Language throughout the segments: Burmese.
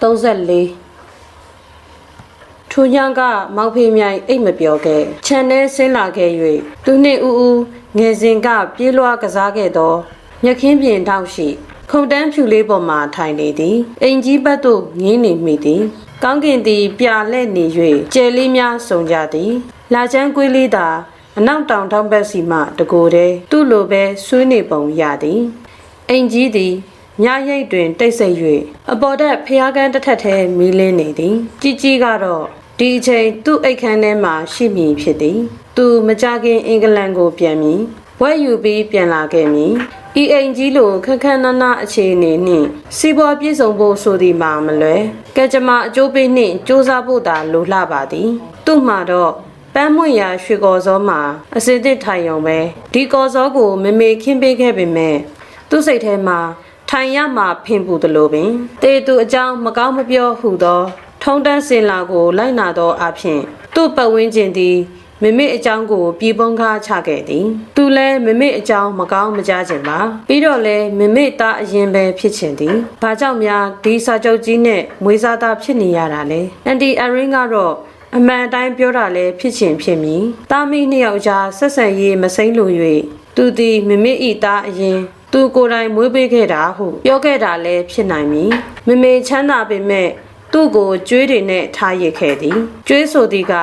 34ထိုညကမောင်ဖေမြိုင်အိတ်မပြောခဲ့ခြံထဲဆင်းလာခဲ့၍သူနှင့်ဦးဦးငယ်စဉ်ကပြေးလွှားကစားခဲ့သောမြက်ခင်းပြင်ထောက်ရှိ ခုန်တန်းဖြူလေးပေါ်မှထိုင်နေသည်အိမ်ကြီးဘက်သို့ငင်းနေမိသည်ကောင်းကင်သည်ပြာလဲ့နေ၍ကျယ်လေးများစုံကြသည်လာချမ်းကွေးလေးသာအနောက်တောင်ထောင်ဘက်စီမှတကိုယ်တည်းသူ့လိုပဲဆွေးနေပုံရသည်အိမ်ကြီးသည် ညရိတ်တွင်တိတ်ဆိတ်၍အပေါ်တက်ဖျားကန်းတစ်ထက်ထဲမီးလင်းနေသည်ကြီးကြီးကတော့ဒီအချိန်သူ့အိတ်ခမ်းထဲမှာရှိမည်ဖြစ်သည် သူမကြခင်အင်္ဂလန်ကိုပြန်မည်ဝက်ယူပြီးပြန်လာခဲ့မည်ဤအိမ်ကြီးလိုခက်ခက်နနအခြေအနေနှင့်စီးပွားပြည့်စုံဖို့ဆိုသည်မှာမလွယ်ကဲကြမ္မာအကျိုးပေးနှင့်စူးစမ်းဖို့သာလိုလှပါသည် သူ့မှာတော့ပန်းမွင့်ရာရွှေကော်စောမှာအစစ်တစ်ထိုင်ရုံပဲဒီကော်စောကို မမေခင်းပေးခဲ့ပေမဲ့သူ့စိတ်ထဲမှာ ထိုင်ရမှဖင်ပူသလိုပင်တေသူအကြောင်းမကောင်းမပြောဟုသော ထုံးတန်းစင်လာကို လိုက်နာသောအဖြစ်သူ့ပတ်ဝန်းကျင်သည်မမေအကြောင်းကိုပြေပုံးကားချခဲ့သည်သူလည်းမမေအကြောင်းမကောင်းမကြားချင်ပါပြီးတော့လည်းမမေသားအရင်ပဲဖြစ်ချင်သည်ဘာကြောင့်များဒီစာချုပ်ကြီးနဲ့မွေးစားသားဖြစ်နေရတာလဲအန်တီအရင်းကတော့အမှန်အတိုင်းပြောတာလည်းဖြစ်ချင်ဖြစ်မည်တာမီနှစ်ယောက်ကြားဆက်ဆံရေးမစိမ့်လို့၍သူသည်မမေဤသားအရင် သူကိုယ်တိုင်မွေးပေးခဲ့တာဟုပြောခဲ့တာလည်းဖြစ်နိုင်မည်မမေချမ်းသာပေမဲ့သူ့ကိုကြွေးတွေနဲ့ထားရစ်ခဲ့သည်ကြွေးဆိုသည်က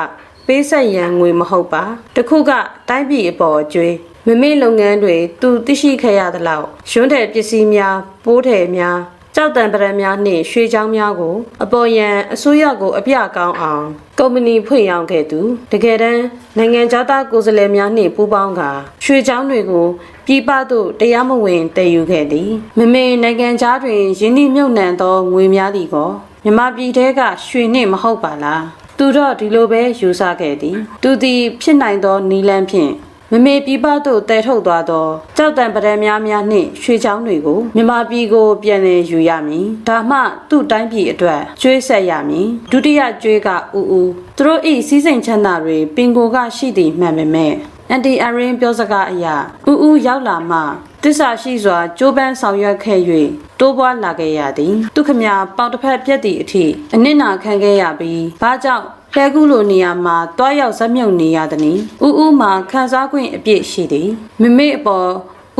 ပေးဆက်ရန်ငွေမဟုတ်ပါတခုကတိုင်းပြည်အပေါ်ကြွေးမမေ့လုပ်ငန်းတွေသူသိရှိခဲ့ရသလောက်ရွံ့တဲ့ပစ္စည်းများပိုးထည်များ ကြောက်တံပရံများနှင့်ရွှေချောင်းများကို အပေါ်ယံအစိုးရကို အပြကောင်းအောင်ကုမ္ပဏီဖွင့်ရောင်းခဲ့သူတကယ်တမ်းနိုင်ငံသားကိုယ်စားလှယ်များနှင့်ပူးပေါင်းကာရွှေချောင်းတွေကိုပြည်ပသို့တရားမဝင်တည်ယူခဲ့သည်မမေနိုင်ငံသားတွင်ရင်းနှီးမြုပ်နှံသောငွေများသည်ကောမြမပြည်တဲကရွှေနှင့်မဟုတ်ပါလားသူတော့ဒီလိုပဲယူဆခဲ့သည် သူသည်ဖြစ်နိုင်သောနီလန်းဖြင့် မမေပြည်ပသို့တဲထုတ်သွားသောကြောက်တံပဒံများများနှင့်ရွှေချောင်းတွေကိုမြမပြည်ကိုပြန်လည်ယူရမည်ဒါမှသူ့တိုင်းပြည်အတွက်ကျွေးဆက်ရမည်ဒုတိယကျွေးကဥဥသူတို့ဤစည်းစိမ်ချမ်းသာတွေပင်ကိုကရှိသည်မှန်ပေမဲ့အန်တီအရင်ပြောစကားအရာဥဥရောက်လာမှတစ္ဆာရှိစွာကြိုးပမ်းဆောင်ရွက်ခဲ့၍တိုးပွားလာခဲ့ရသည် သူခမပေါင်တစ်ဖက်ပြက်သည့်အထိအနစ်နာခံခဲ့ရပြီးဘာကြောင့် လဲကူလိုနေရာမှာတွားရောက်ဇက်မြုပ်နေရသည်။ဥဥမှာခန်းစားခွင့်အပြည့်ရှိသည်။မမေအပေါ်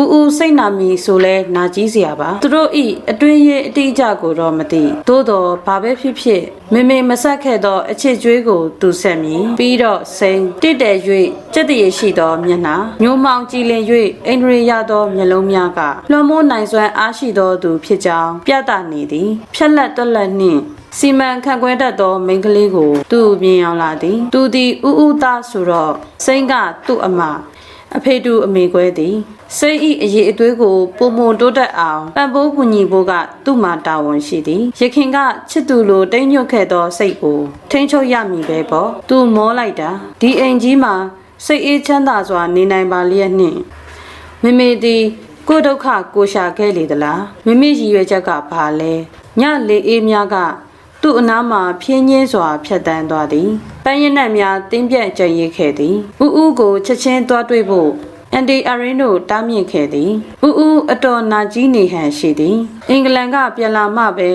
ဥဥစိတ်နာမီဆိုလဲနာကြီးစရာပါသူတို့ဤအတွင်းရေးအတိအကျကိုတော့မသိသို့တော့ဘာပဲဖြစ်ဖြစ်မမေမဆက်ခဲ့သောအချစ်ကြွေးကိုသူဆက်မည်ပြီးတော့စိန်တစ်တယ်၍စက်တရရှိသောမျက်နှာညိုမောင်ကြည်လင်၍အိန္ဒြေရသောမျက်လုံးများကလွှမ်းမိုးနိုင်စွမ်းအားရှိသောသူဖြစ်ကြောင်းပြသနေသည်ဖြက်လက်တွက်လက်နှင့်စီမံခန့်ခွဲတတ်သောမိန်းကလေးကိုသူ့မြင်အောင်လာသည်သူသည်ဥဥသားဆိုတော့စိန်ကသူ့အမအဖေတူအမေကွဲသည် စိတ်ဤအရေးအသွေးကိုပုံမတိုးတက်အောင်ပံ့ပိုးကူညီဖို့ကသူ့မှာတာဝန်ရှိသည်ရခင်ကချစ်သူလိုတိမ်ညွတ်ခဲ့သောစိတ်ကိုထိန်းချုပ်ရမည်ပဲပေါ့သူမောလိုက်တာဒီအိမ်ကြီးမှာစိတ်အေးချမ်းသာစွာနေနိုင်ပါလျက်နှင့်မမေသည်ကိုယ်ဒုက္ခကိုရှာခဲ့လေသလားမမေရည်ရွယ်ချက်ကဘာလဲညလေအေးများကသူ့အနားမှာဖြင်းညင်းစွာဖြတ်တန်းသွားသည်ပန်းရနက်များတင်းပြတ်ကြံရစ်ခဲ့သည်ဥဥကိုချက်ချင်းသွားတွေ့ဖို့ အန်တီအရင်တို့တားမြင့်ခဲ့သည်ဥဥအတော်နာကြီးနေဟန်ရှိသည် အင်္ဂလန်ကပြန်လာမှပဲ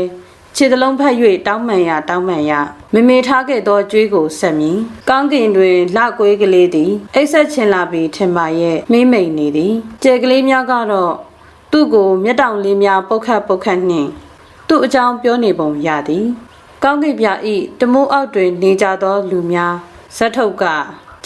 ခြေသလုံးဖက်၍တောင်းမှန်ရတောင်းမှန်ရမမေထားခဲ့သောကြွေးကိုဆက်မည်ကောင်းကင်တွင်လကွေးကလေးသည်အိတ်ဆက်ချင်လာပြီးထင်ပါရဲ့မိမ့်မိန်နေသည်ကြဲကလေးများကတော့သူ့ကိုမျက်တောင်လေးများပုတ်ခတ်ပုတ်ခတ်နှင့်သူ့အကြောင်းပြောနေပုံရသည် ကောင်းကင်ပြဤတမိုးအောက်တွင် နေကြသောလူများဇက်ထုတ်က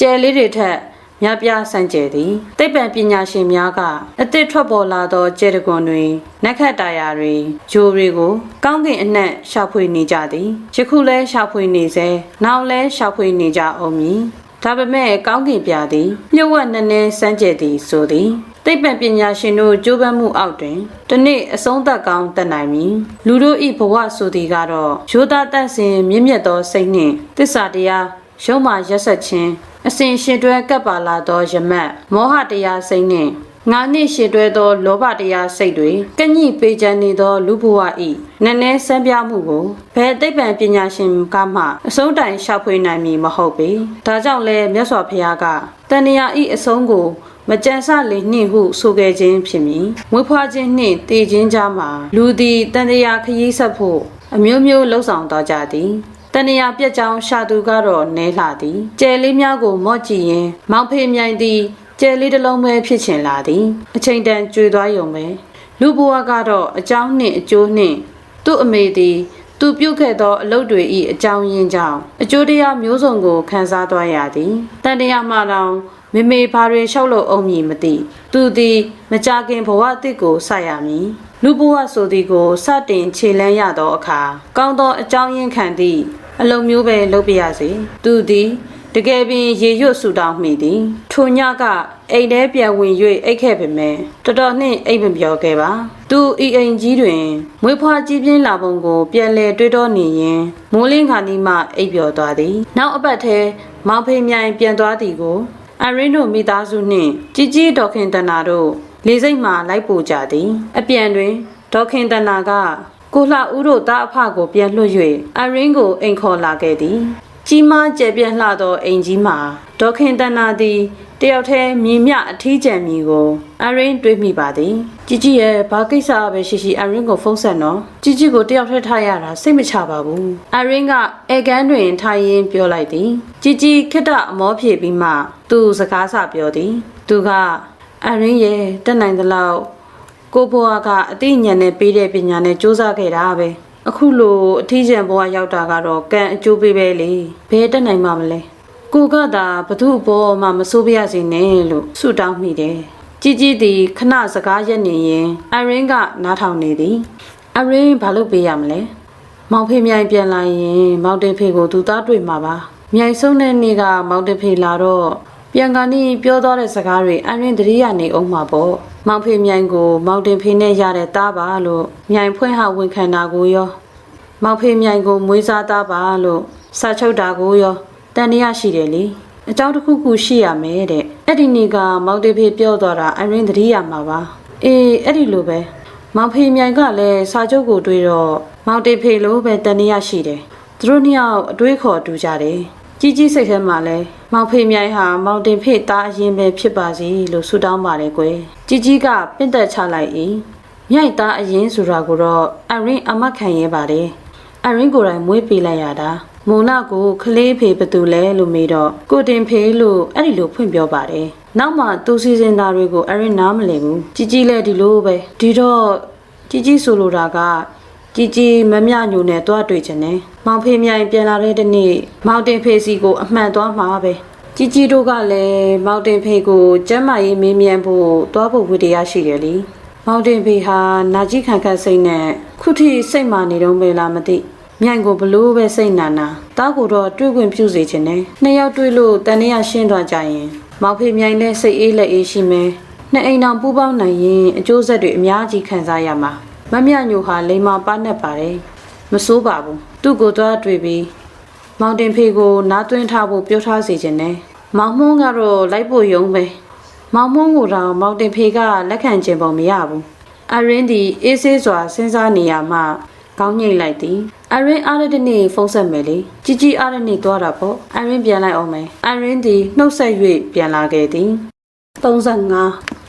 ကျယ်လေးတွေထက် များပြားဆန့်ကျယ်သည်သိပ္ပံပညာရှင်များကအသစ်ထွက်ပေါ်လာသောကျဲတကွန်တွင်နက်ခတ်တာယာတွေဂျိုတွေကိုကောင်းကင်အနှံ့ရှာဖွေနေကြသည်ယခုလဲရှာဖွေနေစေနောက်လဲရှာဖွေနေကြအောင်မည်ဒါပေမဲ့ကောင်းကင်ပြသည်မြုပ်ဝက်နည်းနည်းစမ်းကြယ်သည်ဆိုသည်သိပ္ပံပညာရှင်တို့ကြိုးပမ်းမှုအောက်တွင်တနေ့အဆုံးသတ်ကောင်းတတ်နိုင်မည်လူတို့ဤဘဝဆိုသည်ကတော့ရိုးသားတတ်စဉ်မြင့်မြတ်သောစိတ်နှင့်တစ္ဆာတရားရုံးမှရက်ဆက်ခြင်း အစဉ်ရှင်တွဲကပ်ပါလာသောယမတ်မောဟတရားစိတ်နှင့်ငါနှင့်ရှင်တွဲသောလောဘတရားစိတ်တွေကညှိပေချမ်းနေသော လူဘဝဤနည်းနည်းစမ်းပြမှုကိုဘယ်သိပ္ပံပညာရှင်ကမှအဆုံးတိုင်ရှာဖွေနိုင်မည်မဟုတ်ပေဒါကြောင့်လဲမြတ်စွာဘုရားကတဏှာဤအဆုံးကိုမကြံစလေနှင့်ဟုဆိုခဲ့ခြင်းဖြစ်မည်မွေးဖွားခြင်းနှင့်တည်ခြင်းကြားမှာလူသည်တန်တရားခရီးဆက်ဖို့အမျိုးမျိုးလှုပ်ဆောင်တော်ကြသည် တဏှာပြက်ကြောင်းရှာသူကတော့နဲလှသည်ကျဲလေးများကိုမော့ကြည့်ရင် မောင်ဖေမြိုင်သည်ကျဲလေးတစ်လုံးပဲဖြစ်ချင်လာသည်အချိန်တန်ကျွေသွားရုံပဲလူဘဝကတော့အကြောင်းနှင့်အကျိုးနှင့်သူ့အမေသည်သူပြုတ်ခဲ့သောအလုပ်တွေ၏အကြောင်းရင်းကြောင့်အကျိုးတရားမျိုးစုံကိုခန်းစားသွားရသည်တန်တရားမှတောင်မေမေဘာတွေလျှောက်လို့အောင်မည်မသိသူသည်မကြခင်ဘဝအသစ်ကိုဆက်ရမည်လူဘဝဆိုသည်ကိုစတင်ခြေလန်းရသောအခါကောင်းသောအကြောင်းရင်းခံသည့် အလုံးမျိုးပဲလုပ်ပြရစေသူသည်တကယ်ပင်ရေရွတ်ဆူတောင်းမိသည်ထိုညကအိမ်ထဲပြန်ဝင်၍အိတ်ခဲ့ပေမဲ့တော်တော်နှင့်အိတ်မပြောခဲ့ပါသူဤအိမ်ကြီးတွင်မွေးဖွားကြီးပြင်းလာပုံကို ပြန်လဲတွေးတော့နေရင်မိုးလင်းခါနီမှအိပ်ပျော်သွားသည်နောက်အပတ်ထဲမောင်ဖေမြိုင်ပြန်သွားသည်ကိုအရင်းတို့မိသားစုနှင့်ជីជីဒေါခင်တနာတို့လေစိတ်မှလိုက်ပို့ကြသည် အပြန်တွင်ဒေါခင်တနာက ကိုလှဦးတို့တားအဖကိုပြန်လွှတ်၍အရင်းကိုအိမ်ခေါ်လာခဲ့သည် ကြီးမားကျယ်ပြန့်လှသောအိမ်ကြီးမှာဒေါခင်တနာသည်တယောက်တည်းမြင်မြအထီးကျန်မီကိုအရင်တွေးမိပါသည်ជីជីရဲ့ဘာကိစ္စပဲရှိရှိအရင်ကိုဖုန်းဆက်နော်ជីជីကိုတယောက်တည်းထားရတာစိတ်မချပါဘူးအရင်ကအေကန်းတွင်ထိုင်ရင်းပြောလိုက်သည်ជីជីခက်တအမောဖြေပြီးမှသူစကားဆပြောသည်သူကအရင်ရဲ့တက်နိုင်သလောက် ကိုဘွားကအသိဉာဏ်နဲ့ပေးတဲ့ပညာနဲ့စူးစမ်းခဲ့တာပဲအခုလိုအထီးကျန်ဘွားရောက်တာကတော့ကံအကျိုးပေးပဲလေဘယ်တက်နိုင်မှာမလဲကိုကသာဘသူ့ဘောမှမစိုးပြရစေနဲ့လို့ဆုတောင်းမိတယ်ជីជីသည်ခဏစကားရက်နေရင်အရင်ကနားထောင်နေသည်အရင်ဘာလုပ်ပေးရမလဲမောင်ဖေမြိုင်ပြန်လာရင် မောင်တင်ဖေကိုသူသားတွေ့မှာပါမြိုင်ဆုံးတဲ့နေ့ကမောင်တင်ဖေလာတော့ ပြန်ကနီပြောသွားတဲ့စကားတွေအရင်တတိယနေအောင်မှာပေါ့မောင်ဖေမြိုင်ကို မောင်တင်ဖေနဲ့ရတဲ့သားပါလို့မြိုင်ဖွင့်ဟဝန်ခံတာကိုရောမောင်ဖေမြိုင်ကိုမွေးစားသားပါလို့စာချုပ်တာကိုရောတန်တရားရှိတယ်လေအကြောင်းတစ်ခုခုရှိရမယ်တဲ့အဲ့ဒီနေ့ကမောင်တင်ဖေပြောသွားတာအရင်တတိယမှာပါအေးအဲ့ဒီလိုပဲမောင်ဖေမြိုင်ကလည်းစာချုပ်ကိုတွေးတော့မောင်တင်ဖေလိုပဲတန်တရားရှိတယ်သူတို့နှစ်ယောက်အတွေးခေါ်တူကြတယ် ကြီးကြီးစိတ်ထဲမှာလဲမောင်ဖေမြိုင်ဟာမောင်တင်ဖေသားအရင်ပဲဖြစ်ပါစေလို့ဆုတောင်းပါတယ်ကွယ်ကြီးကြီးကပင့်သက်ချလိုက်၏မြိုက်သားအရင်ဆိုတာကိုတော့အရင်အမတ်ခံရဲပါတယ်အရင်ကိုယ်တိုင်မွေးပေးလိုက်ရတာမုံနာကိုခလေးဖေဘသူလဲလို့မေးတော့ကိုတင်ဖေလို့အဲ့ဒီလိုဖွင့်ပြောပါတယ်နောက်မှသူစီစဉ်တာတွေကိုအရင်နားမလည်ဘူးကြီးကြီးလည်းဒီလိုပဲဒီတော့ကြီးကြီးဆိုလိုတာက ကြီးကြီးမမြညိုနဲ့တွားတွေ့ချင်တယ်။မောင်ဖေမြိုင်ပြန်လာတဲ့တနေ့မောင်တင်ဖေစီကိုအမှန်သွားမှာပဲ။ကြီးကြီးတို့ကလည်းမောင်တင်ဖေကိုကျမ်းမာရေးမေးမြန်းဖို့တွားဖို့ဝေတရားရှိတယ်လေ။မောင်တင်ဖေဟာနာကြီးခံခန့်စိတ်နဲ့ခုထိစိတ်မာနေတော့ပဲလားမသိ။မြိုင်ကိုဘလို့ပဲစိတ်နာနာတောက်ကိုတော့တွေ့ခွင့်ပြုစေချင်တယ်။နှစ်ယောက်တွေ့လို့တန်ရရှင်းသွားကြရင်မောင်ဖေမြိုင်လည်းစိတ်အေးလက်အေးရှိမယ်။နှစ်အိမ်အောင်ပူးပေါင်းနိုင်ရင်အကျိုးဆက်တွေအများကြီးခံစားရမှာ။ မမြညိုဟာလိမ္မာပါနဲ့ပါတယ်မစိုးပါဘူးသူ့ကိုသွားတွေ့ပြီးမောင်တင်ဖေကိုနားသွင်းထားဖို့ပြောထားစီခြင်းနဲ့မောင်မွန်းကတော့လိုက်ဖို့ယုံပဲမောင်မွန်းကိုတော့မောင်တင်ဖေကလက်ခံခြင်းပုံမရဘူးအရင်ဒီအေးဆေးစွာစဉ်းစားနေရမှကောင်းငိတ်လိုက်သည်အရင်အားရတဲ့နေ့ဖုန်းဆက်မယ်လေជីជីအားတဲ့နေ့သွားတာပေါ့အရင်ပြန်လိုက်အောင်မယ်အရင်ဒီနှုတ်ဆက်၍ပြန်လာခဲ့သည်35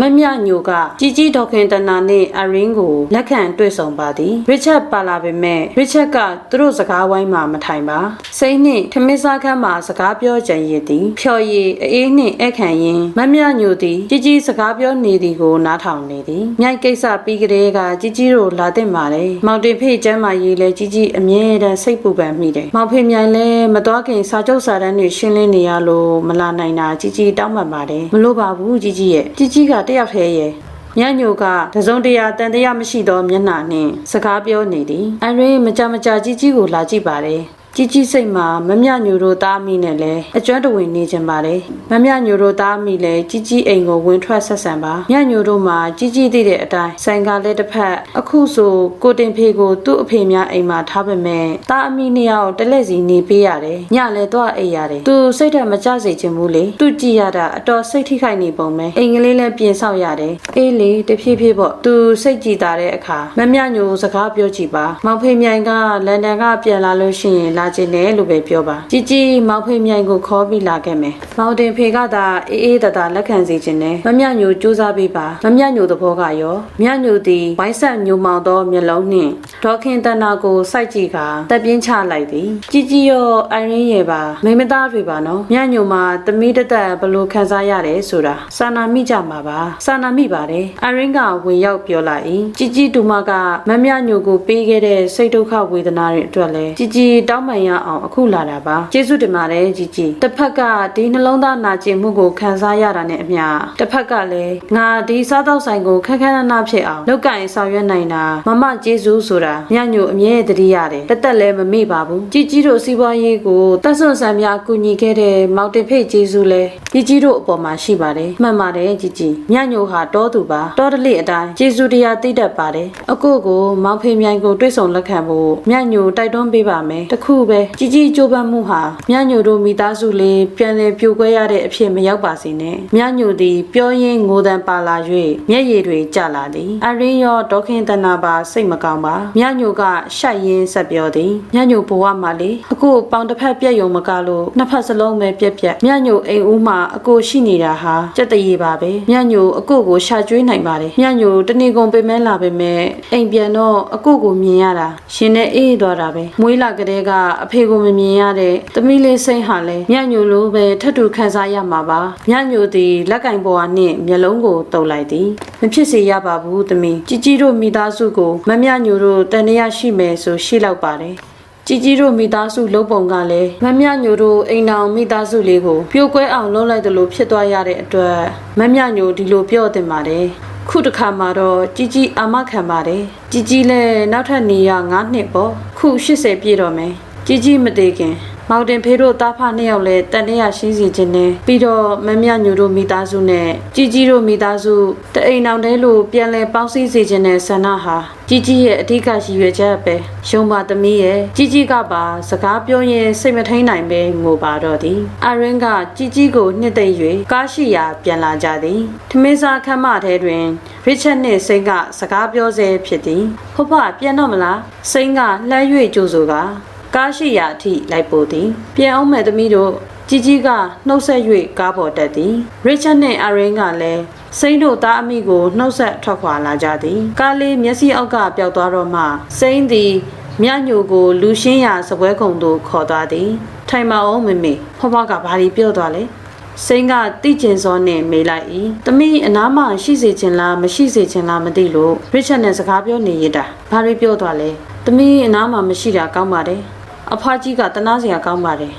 မမြညိုကជីជីဒေါခင်တနာနှင့်အရင်ကိုလက်ခံတွေ့ဆုံပါသည်ရစ်ချက်ပါလာပေမဲ့ရစ်ချက်ကသူတို့စကားဝိုင်းမှာမထိုင်ပါစိတ်နှင့်ထမင်းစားခန်းမှာစကားပြောကြံရည်သည်ဖြော်ရည်အေးနှင့်အခန့်ရင်မမြညိုသည်ជីជីစကားပြောနေသည်ကိုနားထောင်နေသည်မြိုက်ကိစ္စပြီးကလေးကជីជីတို့လာတဲ့မှာလေမောင်တင်ဖေးကျမ်းမာရေးလဲជីជីအမြဲတမ်းစိတ်ပူပန်မိတယ်မောင်ဖေးမြိုင်လဲမတော်ခင်စာချုပ်စာတမ်းတွေရှင်းလင်းနေရလို့မလာနိုင်တာជីជីတောင်းပန်ပါတယ်မလို့ပါဘူးជីជីရဲ့ជីជីက တယောက်တည်းရဲ့ညညိုကတစုံတရာတန်တရားမရှိသောမျက်နှာနှင့်စကားပြောနေသည်အရင်မကြမကြជីជីကိုလာကြည့်ပါတယ် ကြီးကြီးစိတ်မှာမမြညိုတို့သားမိနဲ့လည်းအကျွမ်းတဝင်နေကြပါလေမမြညိုတို့သားမိလည်းကြီးကြီးအိမ်ကိုဝင်ထွက်ဆက်ဆံပါမြညိုတို့မှာကြီးကြီးသိတဲ့အတိုင်းဆိုင်ကလည်းတစ်ဖက်အခုဆိုကိုတင်ဖေကိုသူ့အဖေများအိမ်မှာထားပေမဲ့သားအမိနှစ်ယောက်တလက်စီနေပေးရတယ်ညလည်းတော့အိပ်ရတယ်သူစိတ်ဓာတ်မကျစေချင်ဘူးလေသူကြည်ရတာအတော်စိတ်ထိခိုက်နေပုံပဲအိမ်ကလေးလည်းပြင်ဆောက်ရတယ်အေးလေတဖြည်းဖြည်းပေါ့သူစိတ်ကြည်တာတဲ့အခါမမြညိုစကားပြောကြည့်ပါမောင်ဖေမြိုင်ကလန်ဒန်ကပြန်လာလို့ရှိရင်လာခြင်းနဲ့လို့ပဲပြောပါជីជីမောင်ဖေမြိုင်ကိုခေါ်ပြီးလာခဲ့မယ်မောင်တင်ဖေကသာအေးအေးတတလက်ခံစေခြင်းနဲ့မမြညိုစူးစမ်းပေးပါမမြညိုသဘောကရောမြညိုသည်ဝိုင်းဆက်ညိုမောင်သောမျက်လုံးနှင့်ဒေါခင်တနာကိုစိုက်ကြည့်ကာတက်ပြင်းချလိုက်သည်ជីជីရောအိုင်ရင်းရဲ့ပါမိမသားတွေပါနော်မြညိုမှာတမီးတသက်ဘလို့ခံစားရတယ်ဆိုတာစာနာမိကြမှာပါစာနာမိပါတယ်အိုင်ရင်းကဝင်ရောက်ပြောလိုက်၏ជីជីတူမကမမြညိုကိုပေးခဲ့တဲ့စိတ်ဒုက္ခဝေဒနာတွေအတွက်လဲជីជីတောင်း ပန်ရအောင်အခုလာတာပါကျေးဇူးတင်ပါတယ်ជីជីတစ်ဖက်ကဒီနှလုံးသားနာကျင်မှုကိုခံစားရတာနဲ့အမျှတစ်ဖက်ကလည်းငါဒီစားတော့ဆိုင်ကိုခက်ခက်နနာဖြစ်အောင်လောက်ကင်ဆောင်ရွက်နိုင်တာမမကျေးဇူးဆိုတာမြညိုအမြဲတတိရတယ်တသက်လည်းမမေ့ပါဘူးជីជីတို့စီးပွားရေးကိုတက်ဆွန်ဆန်များကူညီခဲ့တဲ့မောင်တင်ဖိတ်ကျေးဇူးလဲជីជីတို့အပေါ်မှာရှိပါတယ်မှန်ပါတယ်ជីជីမြညိုဟာတောသူပါတောတလိအတိုင်းကျေးဇူးတရားသိတတ်ပါတယ်အကိုကိုမောင်ဖေမြိုင်ကိုတွေ့ဆုံလက်ခံဖို့မြညိုတိုက်တွန်းပေးပါမယ်တခု ပဲជីជីကြိုးပမ်းမှုဟာမြညိုတို့မိသားစုလေးပြန်လည်ပြိုကွဲရတဲ့အဖြစ်မရောက်ပါစေနဲ့မြညိုသည်ပြောရင်းငိုတန်ပါလာ၍မျက်ရည်တွေကျလာသည်အရင်းရောဒေါခင်တနာပါစိတ်မကောင်းပါမြညိုကရှက်ရင်းဆက်ပြောသည်မြညိုဘဝမှာလေအခုပေါင်တစ်ဖက်ပြက်ယုံမကလို့နှစ်ဖက်စလုံးပဲပြက်ပြက်မြညိုအိမ်ဦးမှာအကိုရှိနေတာဟာကြက်တရေပါပဲမြညိုအကိုကိုရှာကျွေးနိုင်ပါတယ်မြညိုတနေကုန်ပင်မဲလာပေမဲ့အိမ်ပြန်တော့အကိုကိုမြင်ရတာရှင်နဲ့အေးသွားတာပဲမွေးလာကလေးကအဖေကိုမမြင်ရတဲ့သမီးလေးစိတ်ဟာလဲမြညိုလိုပဲထပ်တူခံစားရမှာပါမြညိုသည်လက်ကင်ပေါ်နှင့်မျက်လုံးကိုတုပ်လိုက်သည်မဖြစ်စေရပါဘူးသမီးជីជីတို့မိသားစုကိုမမြညိုတို့တန်ရရရှိမယ်ဆိုရှိလောက်ပါတယ် ជីជីတို့မိသားစုလုံးပုံကလည်းမမြညိုတို့အိမ်တော်မိသားစုလေးကိုပြိုကွဲအောင်လုပ်လိုက်တယ်လို့ဖြစ်သွားရတဲ့အတွက်မမြညိုဒီလိုပြောတင်ပါတယ်ခုတစ်ခါမှာတော့ជីជីအာမခံပါတယ်ជីជីလည်းနောက်ထပ်နေရ9နှစ်ပေါ့ခု80ပြည့်တော့မယ် ကြီးကြီးမသေးခင်မောင်တင်ဖေးတို့တားဖနှစ်ယောက်လည်းတန်တရာရှင်းစီခြင်းနဲ့ပြီးတော့မမြညိုတို့မိသားစုနဲ့ကြီးကြီးတို့မိသားစုတအိမ်အောင်တဲလို့ပြန်လဲပေါင်းစည်းစီခြင်းနဲ့ဆန္ဒဟာကြီးကြီးရဲ့အဓိကရည်ရွယ်ချက်ပဲရုံပါသမီးရဲ့ကြီးကြီးကပါစကားပြောရင်စိတ်မထိန်နိုင်ပဲငိုပါတော့သည်အရင်ကကြီးကြီးကိုနှစ်သိမ့်၍ကားရှိရာပြန်လာကြသည်ထမင်းစားခမ်းမထဲတွင်ရစ်ချက်နှင့်စိမ့်ကစကားပြောစေဖြစ်သည်ဟုတ်ပါပြန်တော့မလားစိမ့်ကလှမ်း၍ကြိုဆိုက ကားရှိရာအထိလိုက်ပို့သည်ပြန်အောင်မဲ့သမီးတို့ជីជីကနှုတ်ဆက်၍ကားပေါ်တက်သည်ရစ်ချက်နှင့်အရင်ကလည်းစိန်တို့သားအမိကိုနှုတ်ဆက်ထွက်ခွာလာကြသည်ကားလေးမျက်စိအောက်ကပျောက်သွားတော့မှစိန်သည်မြညိုကိုလူရှင်းရာစပွဲကုံသို့ခေါ်သွားသည်ထိုင်မအောင်မေမေဖွားဖွားကဘာလို့ပြောသွားလဲစိန်ကတိကျင်စောနဲ့မေးလိုက်၏တမိအနားမှရှိစေခြင်းလားမရှိစေခြင်းလားမသိလို့ရစ်ချက်နဲ့စကားပြောနေရတာဘာလို့ပြောသွားလဲတမိအနားမှမရှိတာကောင်းပါတယ် အဖွားကြီးကတနာစရာကောင်းပါတယ်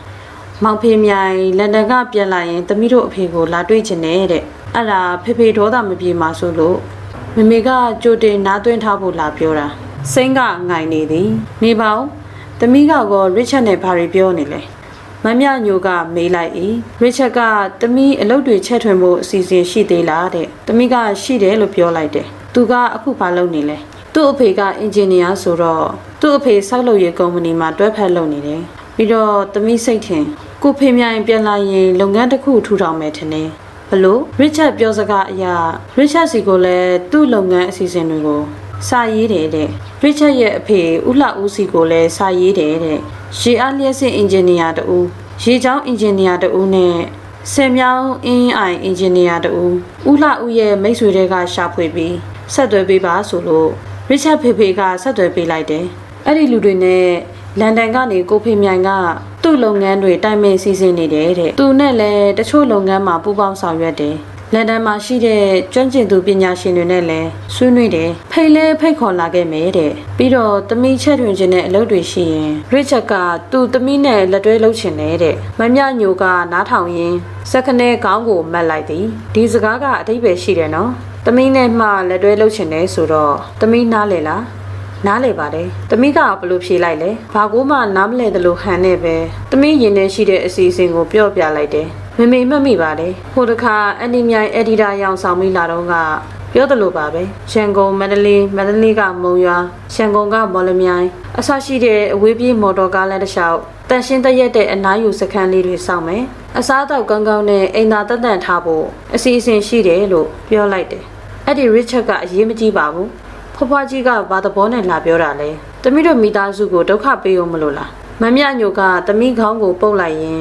မောင်ဖေမြိုင်လန်ဒန်ကပြန်လာရင်သမီးတို့အဖေကိုလာတွေ့ချင်တယ်တဲ့အဲ့ဒါဖေဖေဒေါသမပြေမှာဆိုလို့မမေကကြိုတင်နားသွင်းထားဖို့လာပြောတာစိန်ကငိုင်နေသည်နေပါဦးသမီးကတော့ရစ်ချက်နဲ့ဘာတွေပြောနေလဲမမြညိုကမေးလိုက်၏ရစ်ချက်ကသမီးအလုပ်တွေချက်ထွင်ဖို့အစီအစဉ်ရှိသေးလားတဲ့သမီးကရှိတယ်လို့ပြောလိုက်တယ်သူကအခုဘာလုပ်နေလဲ သူ့အဖေကအင်ဂျင်နီယာဆိုတော့သူ့အဖေဆောက်လုပ်ရေးကုမ္ပဏီမှာတွဲဖက်လုပ်နေတယ်ပြီးတော့သမီးစိတ်ထင်ကိုဖေမြိုင်ပြန်လာရင်လုပ်ငန်းတစ်ခုထူထောင်မယ်ထင်တယ်ဘလို့ရစ်ချက်ပြောစကားအရာရစ်ချက်စီကိုလည်းသူ့လုပ်ငန်းအစီအစဉ်တွေကိုစာရေးတယ်တဲ့ရစ်ချက်ရဲ့အဖေဦးလှဦးစီကိုလည်းစာရေးတယ်တဲ့ရေအားလျက်စစ်အင်ဂျင်နီယာတူရေချောင်းအင်ဂျင်နီယာတူနဲ့ဆယ်မြောင်းအင်းအိုင်အင်ဂျင်နီယာတူဦးလှဦးရဲ့မိတ်ဆွေတွေကရှာဖွေပြီးဆက်သွယ်ပေးပါဆိုလို့ ရစ်ချက်ဖေဖေကဆက်သွယ်ပေးလိုက်တယ်အဲ့ဒီလူတွေနဲ့လန်ဒန်ကနေကိုဖေမြိုင်ကသူ့လုပ်ငန်းတွေတိုင်ပင်စီစဉ်နေတယ်တဲ့သူနဲ့လည်းတချို့လုပ်ငန်းမှာပူးပေါင်းဆောင်ရွက်တယ်လန်ဒန်မှာရှိတဲ့ကျွမ်းကျင်သူပညာရှင်တွေနဲ့လည်းဆွေးနွေးတယ်ဖိတ်လဲဖိတ်ခေါ်လာခဲ့မယ်တဲ့ပြီးတော့သမီးချက်တွင်ခြင်းတဲ့အလုပ်တွေရှိရင်ရစ်ချက်ကသူ့သမီးနဲ့လက်တွဲလုပ်ချင်တယ်တဲ့မမြညိုကနားထောင်ရင်းစက္ကနဲခေါင်းကိုမတ်လိုက်သည်ဒီစကားကအတိတ်ပဲရှိတယ်နော် သမီးနဲ့မှလက်တွဲလုပ်ချင်တယ်ဆိုတော့သမီးနားလေလားနားလေပါတယ်။တမိကဘလို့ဖြေလိုက်လဲ။ဘာကိုမှနားမလဲသလိုဟန်နဲ့ပဲ။တမိရင်ထဲရှိတဲ့အစီအစဉ်ကိုပြောပြလိုက်တယ်။မမေမှတ်မိပါတယ်။ဟိုတခါအန်နီမြိုင်အက်ဒီတာရောင်ဆောင်ပြီးလာတော့က ပြောသလိုပါပဲ။ရန်ကုန်မန္တလေးမန္တလေးကမုံရွာရန်ကုန်ကမော်လမြိုင်အဆရှိတဲ့အဝေးပြေးမော်တော်ကားလမ်းတစ်လျှောက်တန်ရှင်းတရက်တဲ့အနားယူစခန်းလေးတွေစောင့်မယ်။အစားအသောက်ကောင်းကောင်းနဲ့အိမ်သာတက်တန်ထားဖို့အစီအစဉ်ရှိတယ်လို့ပြောလိုက်တယ်။အဲ့ဒီ Richard ကအရေးမကြီးပါဘူး။ဖွားဖွားကြီးကဘာသဘောနဲ့လာပြောတာလဲတမိတို့မိသားစုကိုဒုက္ခပေးအောင်မလို့လားမမြညိုကသမီးခေါင်းကိုပုတ်လိုက်ရင်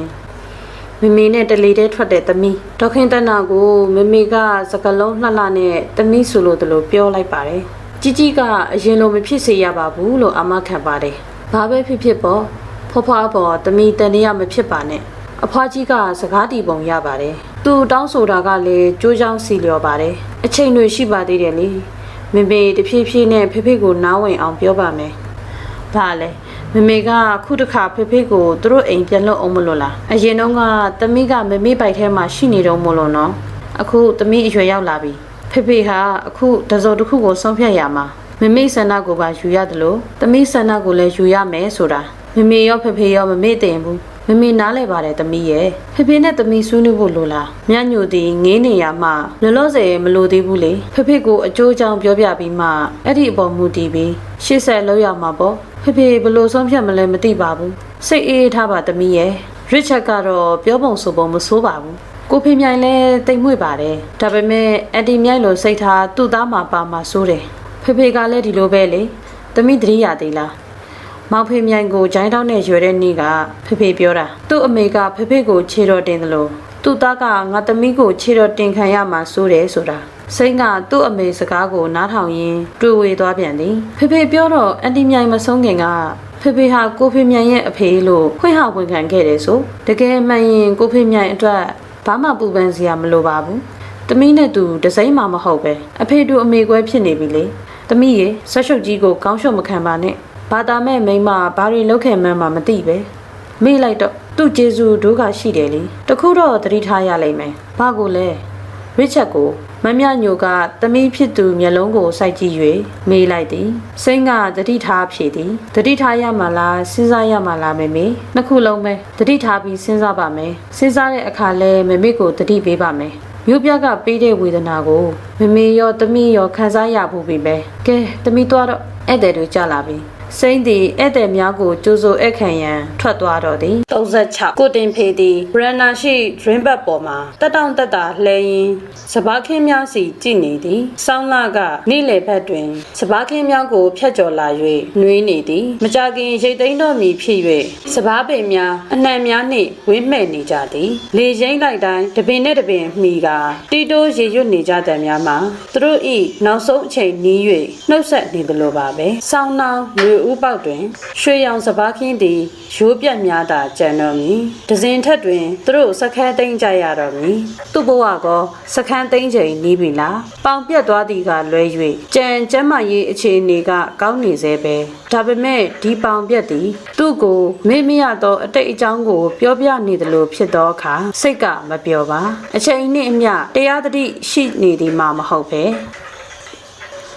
မမေနဲ့တလီတဲထွက်တဲ့သမီးဒေါခင်တနာကိုမမေကစကလုံးလှလှနဲ့သမီးဆိုလို့တလို့ပြောလိုက်ပါတယ်ជីជីကအရင်လိုမဖြစ်စေရပါဘူးလို့အမခံပါတယ်ဘာပဲဖြစ်ဖြစ်ပေါ့ဖွားဖွားပေါ်သမီးတန်ရမဖြစ်ပါနဲ့အဖွားကြီးကစကားတီပုံရပါတယ်သူတောင်းဆိုတာကလည်းကြိုးချောင်းစီလျော်ပါတယ်အချိန်တွေရှိပါသေးတယ်လေမမေတဖြည်းဖြည်းနဲ့ဖေဖေကိုနားဝင်အောင်ပြောပါမယ်ဘာလဲ မမေကခုတစ်ခါဖေဖေကိုသူတို့အိမ်ပြန်လွတ်အောင်မလို့လားအရင်တော့ကသမီးကမမေပိုက်ထဲမှာရှိနေတော့မလို့နော်အခုသမီးအရွယ်ရောက်လာပြီဖေဖေဟာအခုတစုံတစ်ခုကိုဆုံးဖြတ်ရမှာမမေဆန္ဒကိုပါယူရတယ်လို့သမီးဆန္ဒကိုလည်းယူရမယ်ဆိုတာမမေရောဖေဖေရောမမေ့တင်ဘူး မမေနားလဲပါတယ်သမီးရဲ့ဖေဖေနဲ့သမီးဆွေးနွေးဖို့လိုလားမြညိုသည်ငင်းနေရမှလောလောဆယ်မလိုသေးဘူးလေဖေဖေကိုအကျိုးအကြောင်းပြောပြပြီးမှအဲ့ဒီအပေါ်မူတည်ပြီးရှေ့ဆက်လောက်ရမှာပေါ့ဖေဖေဘယ်လိုဆုံးဖြတ်မလဲမသိပါဘူးစိတ်အေးထားပါသမီးရဲ့ရစ်ချက်ကတော့ပြောပုံဆိုပုံမဆိုးပါဘူးကိုဖေမြိုင်လဲတိတ်မွေ့ပါတယ်ဒါပေမဲ့အန်တီမြိုင်လိုစိတ်ထားသူ့သားမှာပါမှာစိုးတယ်ဖေဖေကလည်းဒီလိုပဲလေသမီးသတိရသေးလား မောင်ဖေမြိုင်ကိုဂျိုင်းတောင်းနဲ့ရွယ်တဲ့နေ့ကဖေဖေပြောတာသူ့အမေကဖေဖေကိုခြေတော်တင်တယ်လို့သူ့သားကငါသမီးကိုခြေတော်တင်ခံရမှာစိုးတယ်ဆိုတာစိတ်ကသူ့အမေစကားကိုနားထောင်ရင်းတွေ့ဝေသွားပြန်သည်ဖေဖေပြောတော့အန်တီမြိုင်မဆုံးခင်ကဖေဖေဟာကိုဖေမြိုင်ရဲ့အဖေလို့ခွင့်ဟဝန်ခံခဲ့တယ်ဆိုတကယ်မှန်ရင်ကိုဖေမြိုင်အတွက်ဘာမှပူပန်စရာမလိုပါဘူးတမီးနဲ့သူတစိမ့်မှမဟုတ်ပဲအဖေတို့အမေကွဲဖြစ်နေပြီလေတမီးရေဆက်ရှုပ်ကြီးကိုကောင်းရှုပ်မခံပါနဲ့ ဘာသာမဲ့မိန်းမဘာတွေလောက်ခဲ့မှန်းမှမသိပဲမေ့လိုက်တော့သူ့ကျေးဇူးဒုက္ခရှိတယ်လေတခုတော့သတိထားရလိမ့်မယ်ဘာကိုလဲရစ်ချက်ကိုမမြညိုကသမီးဖြစ်သူမျက်လုံးကိုစိုက်ကြည့်၍မေးလိုက်သည်စိတ်ကသတိထားဖြေသည်သတိထားရမှာလားစဉ်းစားရမှာလားမေမေနှစ်ခုလုံးပဲသတိထားပြီးစဉ်းစားပါမယ်စဉ်းစားတဲ့အခါလဲမေမေကိုသတိပေးပါမယ်မြို့ပြကပေးတဲ့ဝေဒနာကိုမမေရောသမီးရောခံစားရဖို့ပြီပဲကဲသမီးသွားတော့ဧည့်သည်တွေကြလာပြီ စိမ့်သည်ဧည့်သည်များကိုကြိုးစိုးဧည့်ခံရန်ထွက်သွားတော့သည်36ကိုတင်ဖေသည်ဘရန်နာရှိ dream bed ပေါ်မှာတက်တောင့်တက်တာလှဲရင်းစပားခင်းများစီကြည့်နေသည်ဆောင်းလာကနေ့လယ်ဘက်တွင်စပားခင်းများကိုဖျက်ကျော်လာ၍နှွေးနေသည် မကြခင်ရိတ်သိမ်းတော်မူဖြစ်၍စပားပင်များအနှံများနှင့်ဝင်းမဲ့နေကြသည် လေရင်လိုက်တိုင်းတပင်နဲ့တပင်မိကတီတိုးရေရွတ်နေကြတဲ့များမှာသူတို့ဤနောက်ဆုံးအချိန်နီး၍နှုတ်ဆက်နေသလိုပါပဲဆောင်းနောင်မျိုးဥပေါက်တွင် ရွှေရောင်စပားခင်းသည်ရိုးပြက်များသာကြံတော်မူဒဇင်ထက်တွင်သူတို့စခန်းသိမ်းကြရတော်မူသူ့ဘဝကောစခန်းသိမ်းချိန်နီးပြီလားပေါင်ပြက်သွားသည်ကလွဲ၍ကြံကျမ်းမာရေးအခြေအနေကကောင်းနေသေးပဲဒါပေမဲ့ဒီပေါင်ပြက်သည် သူ့ကိုမေ့မရသောအတိတ်အကြောင်းကို ပြောပြနေသလိုဖြစ်သောအခါစိတ်ကမပြောပါအချိန်နှင့်အမျှတရားသတိရှိနေသည်မှမဟုတ်ပဲ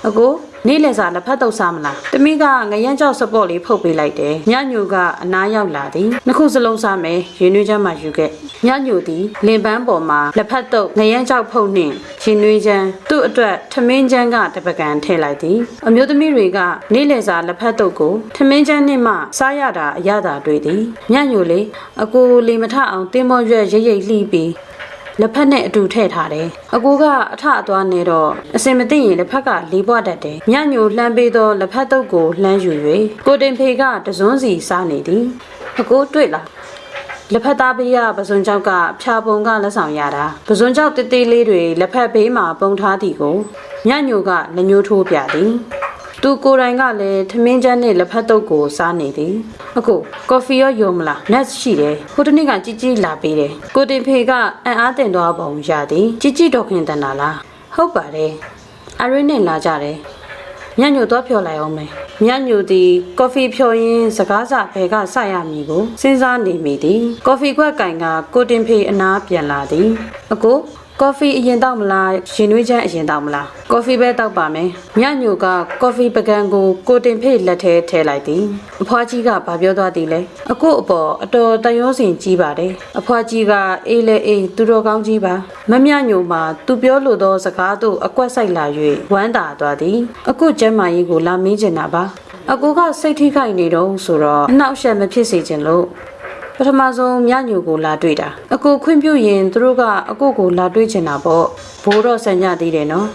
အကို နေ့လည်စာလက်ဖက်တုပ်စားမလားတမီးကငရမ်းကြောက်စပေါ့လေးဖုတ်ပေးလိုက်တယ်ညညိုကအနားရောက်လာသည်နှစ်ခုစလုံးစားမယ်ရင်နွေးချမ်းမှယူခဲ့ညညိုသည်လင်ပန်းပေါ်မှာလက်ဖက်တုပ်ငရမ်းကြောက်ဖုတ်နှင့်ရင်နွေးချမ်းသူ့အတွက်ထမင်းချမ်းကတပကံထည့်လိုက်သည်အမျိုးသမီးတွေက နေ့လည်စာလက်ဖက်တုပ်ကိုထမင်းချမ်းနှင့်မှစားရတာအရသာတွေ့သည်ညညိုလေးအကိုလေမထအောင်တင်းမောရွက်ရိတ်ရိတ်လှီးပြီး လက်ဖက်နဲ့အတူထည့်ထားတယ်။အကိုကအထအသွားနေတော့အစင်မသိရင်လက်ဖက်ကလေးပွားတတ်တယ်။ညညိုလှမ်းပေးသောလက်ဖက်တုပ်ကိုလှမ်းယူ၍ကိုတင်ဖေကတစွန်းစီစားနေသည်။အကိုတွေ့လားလက်ဖက်သားပေးရပစွန်ကြောက်ကဖြာပုံကလက်ဆောင်ရတာပစွန်ကြောက်တေးသေးလေးတွေလက်ဖက်ဘေးမှာပုံထားသည်ကိုညညိုကလက်ညှိုးထိုးပြသည် သူကိုယ်တိုင်ကလည်းထမင်းချမ်းနဲ့လက်ဖက်တုပ်ကိုစားနေသည်အခုကော်ဖီရောယုံမလား net ရှိတယ်ဟိုတနေ့ကជីជីလာပေးတယ်ကိုတင်ဖေကအံ့အားတင်သွားပုံရသည်ជីជីတော်ခင်တန်တာလားဟုတ်ပါတယ်အရင်းနဲ့လာကြတယ်ညညိုတော့ဖြော်လိုက်အောင်မယ်ညညိုသည်ကော်ဖီဖြော်ရင်းစကားစဘဲကစရမည်ကိုစဉ်းစားနေမိသည်ကော်ဖီခွက်ကင်ကကိုတင်ဖေအနားပြန်လာသည်အကို ကော်ဖီအရင်တောက်မလားရှင်နွေးချမ်းအရင်တောက်မလားကော်ဖီပဲတောက်ပါမယ်ညညိုကကော်ဖီပကံကိုကိုတင်ဖေလက်ထဲထည့်လိုက်သည်အဖွားကြီးကဘာပြောသွားသည်လဲအကိုအပေါ်အတော်တယောစင်ကြီးပါတယ်အဖွားကြီးကအေးလေအေးသူတော်ကောင်းကြီးပါမမြညိုမှာသူပြောလိုသောစကားတို့အကွက်ဆိုင်လာ၍ဝမ်းသာသွားသည်အခုကျမ်းမာရေးကိုလာမင်းကျင်တာပါအကူကစိတ်ထိခိုက်နေတော့ဆိုတော့အနှောက်အယှက်မဖြစ်စေချင်လို့ပ ထမဆုံးမြညိုကိုလာတွေ့တာအကိုခွင့်ပြုရင်သူတို့ကအကိုကိုလာတွေ့ချင်တာပေါ့ဘိုးတော့ဆန်ကြသေးတယ်နော်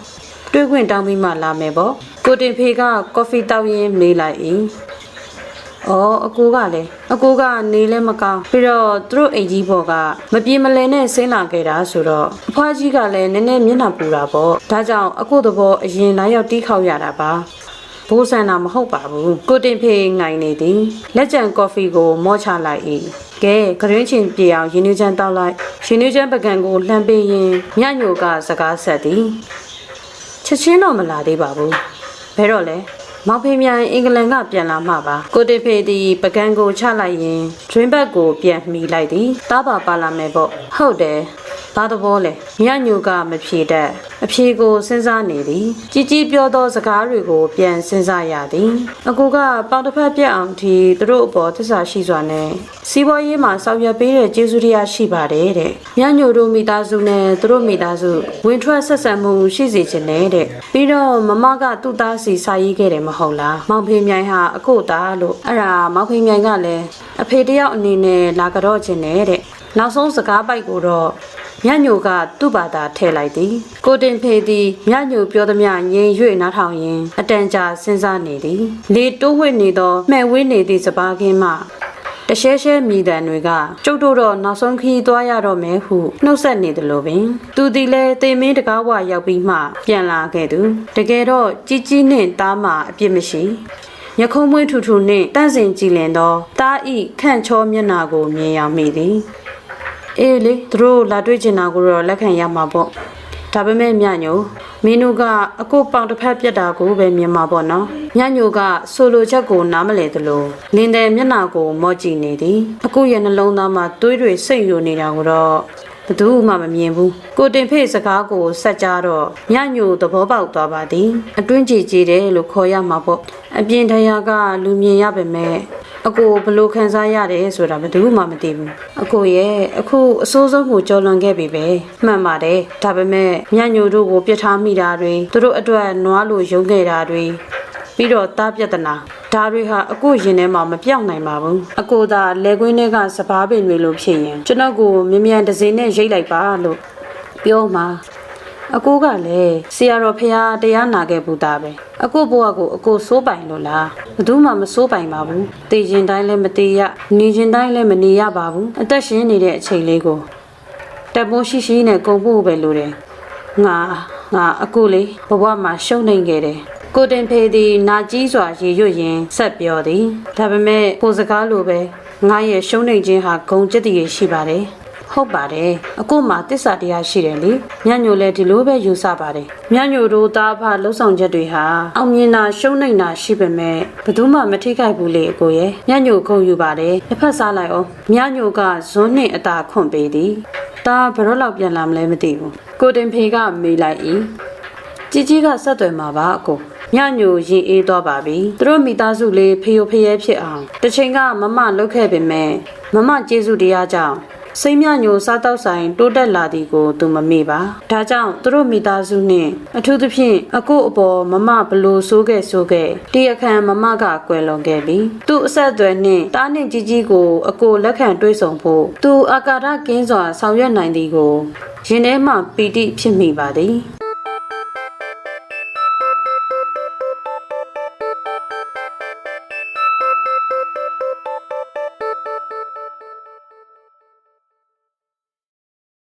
တွေ့ခွင့်တောင်းပြီးမှလာမယ်ပေါ့ကိုတင်ဖေကကော်ဖီတောက်ရင်းမေးလိုက်၏။အော်အကိုကလည်းအကိုကနေလည်းမကောင်းပြီးတော့သူတို့အိမ်ကြီးဘော်ကမပြေမလည်နဲ့ဆင်းလာခဲ့တာဆိုတော့အဖွားကြီးကလည်းနည်းနည်းမျက်နှာပူတာပေါ့။ဒါကြောင့်အကိုသဘောအရင်လာရောက်တီးခေါက်ရတာပါ။ ဘိုးဆန်တာမဟုတ်ပါဘူးကိုတင်ဖေးငိုင်နေသည်လက်ကျန်ကော်ဖီကို မော့ချလိုက်၏ကဲဂရင်းချင်ပြေအောင်ရင်းနှီးချမ်းတောက်လိုက်ရင်းနှီးချမ်းပကံကိုလှမ်းပေးရင်မြညိုကစကားဆက်သည်ချက်ချင်းတော့မလာသေးပါဘူးဘယ်တော့လဲ မောင်ဖေးမြိုင်အင်္ဂလန်ကပြန်လာမှပါကိုတင်ဖေးသည်ပကံကိုချလိုက်ရင်ဒရင်းဘက်ကိုပြန်မှီလိုက်သည်တားပါပါလာမယ်ပေါ့ဟုတ်တယ်ဘာသဘောလဲမြညိုကမဖြေတတ်အဖြေကိုစဉ်းစားနေသည်ជីជីပြောသောစကားတွေကိုပြန်စဉ်းစားရသည်အကူကပေါင်တစ်ဖက်ပြက်အောင်ဒီသူတို့အပေါ်သစ္စာရှိစွာနဲ့စီးပွားရေးမှာဆောင်ရွက်ပေးတဲ့ကျေးဇူးတရားရှိပါတယ်တဲ့မြညိုတို့မိသားစုနဲ့သူတို့မိသားစုဝင်ထွက်ဆက်ဆံမှုရှိစေချင်တယ်တဲ့ပြီးတော့မမကသူ့သားစီစာရေးခဲ့တယ်မဟုတ်လားမောင်ဖေမြိုင်ဟာအကိုသားလို့အဲ့ဒါမောင်ဖေမြိုင်ကလည်းအဖေတယောက်အနေနဲ့လာကြတော့ခြင်းနဲ့တဲ့နောက်ဆုံးစကားပိုက်ကိုတော့မြတ်ညိုကသူ့ဘာသာထည့်လိုက်သည်ကိုတင်ဖေသည်မြတ်ညိုပြောသည်မြငြိမ်၍နားထောင်ရင်းအတန်ကြာစဉ်းစားနေသည်လေတိုးဝှက်နေသောမှဲ့ဝေးနေသည့်စပားကင်းမှ တရှဲရှဲမြည်တံတွေကကျုပ်တို့တော့နောက်ဆုံးခီးသွားရတော့မယ်ဟုနှုတ်ဆက်နေတယ်လို့ပင်သူသည်လည်းတေမင်းတကားဝရောက်ပြီးမှပြန်လာခဲ့သူတကယ်တော့ជីជីနှင့်တားမှအပြစ်မရှိရခုံးမွေးထူထူနှင့်တန့်စင်ကြည်လင်သောတားဤခန့်ချောမျက်နာကိုမြင်ရောက်မိသည်အေးလေသူတို့လာတွေ့ချင်တာကိုတော့လက်ခံရမှာပေါ့ဒါပေမဲ့မြညို မင်းတို့ကအကိုပေါင်တစ်ဖက်ပြက်တာကိုပဲမြင်မှာပေါ့နော်မြညိုကဆိုလိုချက်ကိုနားမလဲသလိုလင်းတဲ့မျက်နှာကိုမော့ကြည့်နေသည်အကိုရဲ့နှလုံးသားမှာသွေးတွေစိတ်ယိုနေတာကိုတော့ဘသူမှမမြင်ဘူးကိုတင်ဖေးစကားကိုဆက်ကြတော့ညညိုသဘောပေါက်သွားပါသည်အတွင်းကြည်ကြည်တယ်လို့ခေါ်ရမှာပေါ့အပြင်တရားကလူမြင်ရပါမယ် အကိုဘလို့ခံစားရတယ်ဆိုတာဘယ်သူမှမသိဘူးအကိုရဲ့အခုအဆိုးဆုံးကိုကြော်လွန်ခဲ့ပြီပဲမှန်ပါတယ်ဒါပေမဲ့ညညိုတို့ကိုပြစ်ထားမိတာတွေသူတို့အတွက်နွားလိုရုံခဲ့တာတွေပြီးတော့တားပြဿနာဒါတွေဟာအကိုရင်ထဲမှာမပြောင်းနိုင်ပါဘူးအကိုသာလက်ကွင်းထဲကစပားပင်တွေလိုဖြစ်ရင်ကျွန်တော်ကိုမြ мян တစ်စင်းနဲ့ရိတ်လိုက်ပါလို့ပြောမှာ အကိုကလည်းဆရာတော်ဖះတရားနာခဲ့ဘူးသားပဲအကိုဘဝကိုအကိုစိုးပိုင်လို့လားဘယ်သူမှမစိုးပိုင်ပါဘူးတည်ခြင်းတိုင်းလည်းမတည်ရနေခြင်းတိုင်းလည်းမနေရပါဘူးအသက်ရှင်နေတဲ့အချိန်လေးကိုတက်ပိုးရှိရှိနဲ့ကုန်ဖို့ပဲလိုတယ်ငါငါအကိုလေးဘဝမှာရှုံးနေခဲ့တယ်ကိုတင်ဖေးသည်နာကြီးစွာရေရွတ်ရင်ဆက်ပြောသည်ဒါပေမဲ့ကိုစကားလိုပဲငါရဲ့ရှုံးနေခြင်းဟာဂုံကျက်တည်ရရှိပါတယ် ဟုတ်ပါတယ်အခုမှတစ္ဆာတရားရှိတယ်လေညညိုလည်းဒီလိုပဲယူဆပါတယ်ညညိုတို့သားဖလှုပ်ဆောင်ချက်တွေဟာအောင်မြင်တာရှုံးနိုင်တာရှိပေမဲ့ဘယ်သူမှမထိခိုက်ဘူးလေအကိုရဲ့ညညိုခုံယူပါတယ်တစ်ဖက်စားလိုက်အောင်ညညိုကဇွန်းနှင့်အသာခွန့်ပေးသည်ဒါဘယ်တော့လောက်ပြန်လာမလဲမသိဘူးကိုတင်ဖေကမေးလိုက်၏ជីជីကဆက်သွယ်မှာပါအကိုညညိုရင်အေးသွားပါပြီသူတို့မိသားစုလေးဖျို့ဖျဲဖြစ်အောင်တစ်ချိန်ကမမလုတ်ခဲ့ပေမဲ့မမကျေးဇူးတရားကြောင့် စိတ်မြညိုစားတောက်ဆိုင်တိုးတက်လာသည်ကိုသူမမေ့ပါဒါကြောင့်သူတို့မိသားစုနှင့်အထူးသဖြင့်အကိုအပေါ်မမဘလို့ဆိုးခဲ့ဆိုးခဲ့တရားခံမမကကွယ်လွန်ခဲ့ပြီသူအဆက်အသွယ်နှင့်တားနှင့်ကြီးကြီးကိုအကိုလက်ခံတွေးဆောင်ဖို့သူအာကာဒကင်းစွာဆောင်ရွက်နိုင်သည်ကိုရင်ထဲမှပီတိဖြစ်မိပါသည်